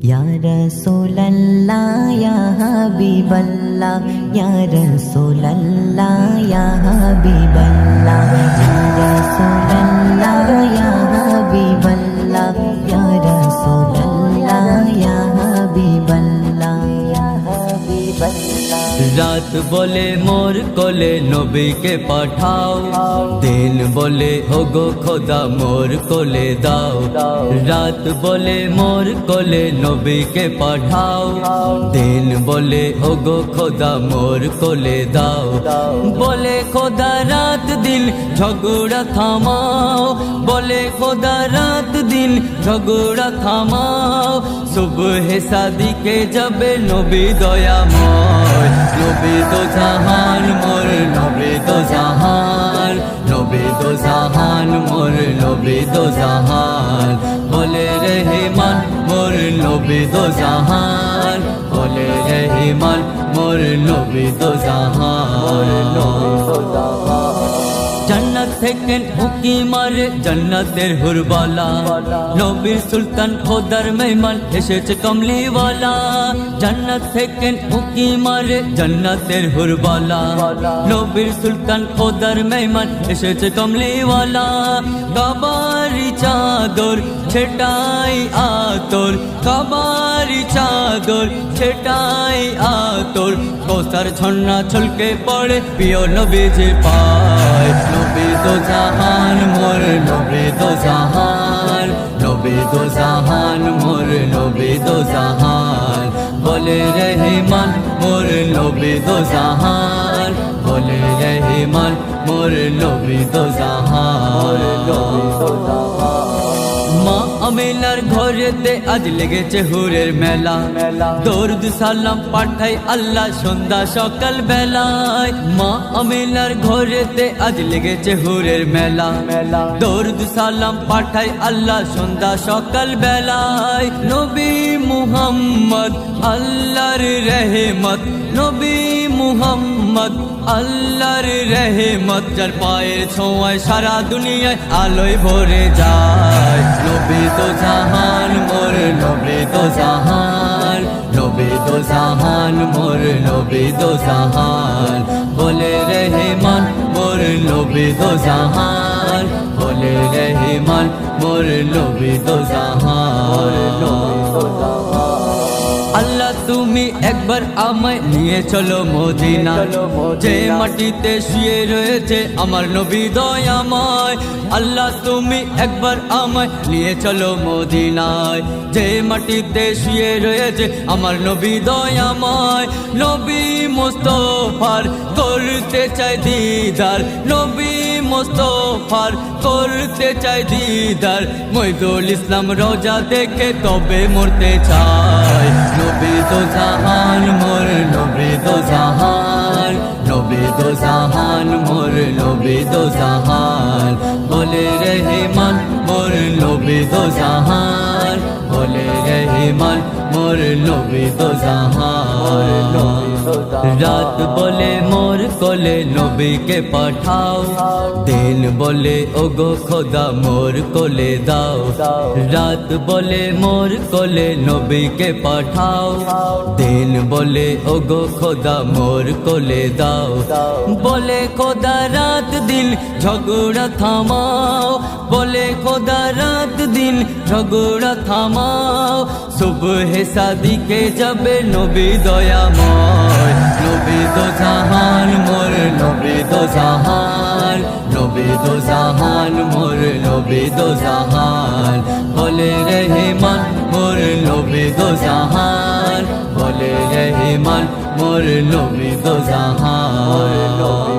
ইয়া রাসূলাল্লাহ ইয়া হাবিবাল্লাহ ইয়া রাসূলাল্লাহ ইয়া হাবিবাল্লাহ ইয়া রাসূলাল্লাহ ইয়া হাবিবাল্লাহ ইয়া রাসূলাল্লাহ ইয়া হাবিবাল্লাহ ইয়া হাবিবাল্লাহ রাত বলে, মোর কোলে নবীকে পাঠাও। দিন বলে, ওগো খোদা, মোর কোলে দাও। রাত বলে, মোর কোলে নবীকে পাঠাও। দিন বলে, ওগো খোদা, মোর কোলে দাও। বলে, খোদা, রাত দিন ঝগড়া থামাও। বলে, খোদা, রাত দিন ঝগড়া থামাও। সুবহে সাদিকে যাবে নবী দয়াময়। নবী তো জাহান মোর নবী তো জাহান। নবী জাহান মোর নবী তো জাহান। বলে রহিমান মোর নবী জাহান। বলে রহিমান মোর নবী তো জাহান। জান্নাত থেকে উকি মারে জান্নাতের হুরবালা। নবীর সুলতান খোদার মেহমান এসেছে কমলিওয়ালা। জান্নাত থেকে উকি মারে জান্নাতের হুরবালা। নবীর সুলতান খোদার মেহমান এসেছে কমলিওয়ালা। কাবারি চাদর, ছেটাই আতর। কাবারি চাদর, ছেটাই আতর। কোসার ছন্না ছলকে পড়ে প্রিয় নবী যে পায় নবী তো জাহান, মোর নবী তো জাহান। নবী তো জাহান, মোর নবী তো জাহান। বলে রহমান মোর নবী তো জাহান। বলে রহমান মোর নবী জাহান। আমিনার ঘরেতে আজ লেগেছে হুরের মেলা। দরুদ সালাম পাঠাই আল্লাহ সন্ধ্যা সকাল বেলায়। মা আমিনার ঘরেতে আজ লেগেছে হুরের মেলা। দরুদ সালাম পাঠাই আল্লাহ সন্ধ্যা সকাল বেলায়। নবী মুহাম্মদ আল্লাহর রহমত। নবী মুহাম্মদ আল্লাহর রহমত। যার পায়ের ছোঁয়ায় সারা দুনিয়ায় আলোয় ভরে যায়। জাহান, মোর নবী দো জাহান। বলে রহমান মোর নবী দো জাহান। বলে রহমান মোর নবী দো জাহান। তুমি একবার আমায় নিয়ে চলো মদিনা। যে মাটিতে শুয়ে রয়েছে আমার নবী দয়াময়। আল্লাহ তুমি একবার আমায় নিয়ে চলো মদিনায়। যে মাটিতে শুয়ে রয়েছে আমার নবী দয়াময়। নবী মোস্তফার করতে চাই দিদার। নবী মোস্তফার করতে চাই দিদার। মইদুল ইসলাম রোজা দেখে তবে মরতে চাই নবী তো জাহান মোর নবী তো জাহান, নবী তো জাহান, মোর নবী তো জাহান। বলে রহিমান মোর নবী তো জাহান, বলে রহিমান মোর নবী তো রাত বলে মোর কোলে নবীকে পাঠাও। দিন বলে, ওগো খোদা, মোর কোলে দাও। রাত বলে, মোর কোলে নবীকে পাঠাও। দিন বলে, ওগো খোদা, মোর কোলে দাও। বলে, খোদা, রাত দিন ঝগড়া থামাও। বলে, খোদা, রাত দিন ঝগড়া থামাও। সুবহে সাদিকে যাবে নবী দয়াময় নবী তো জাহান মোর নবী তো জাহান নবী তো জাহান মোর নবী তো জাহান বলে রহিমান মোর নবী তো জাহান বলে রহিমান মোর নবী তো জাহান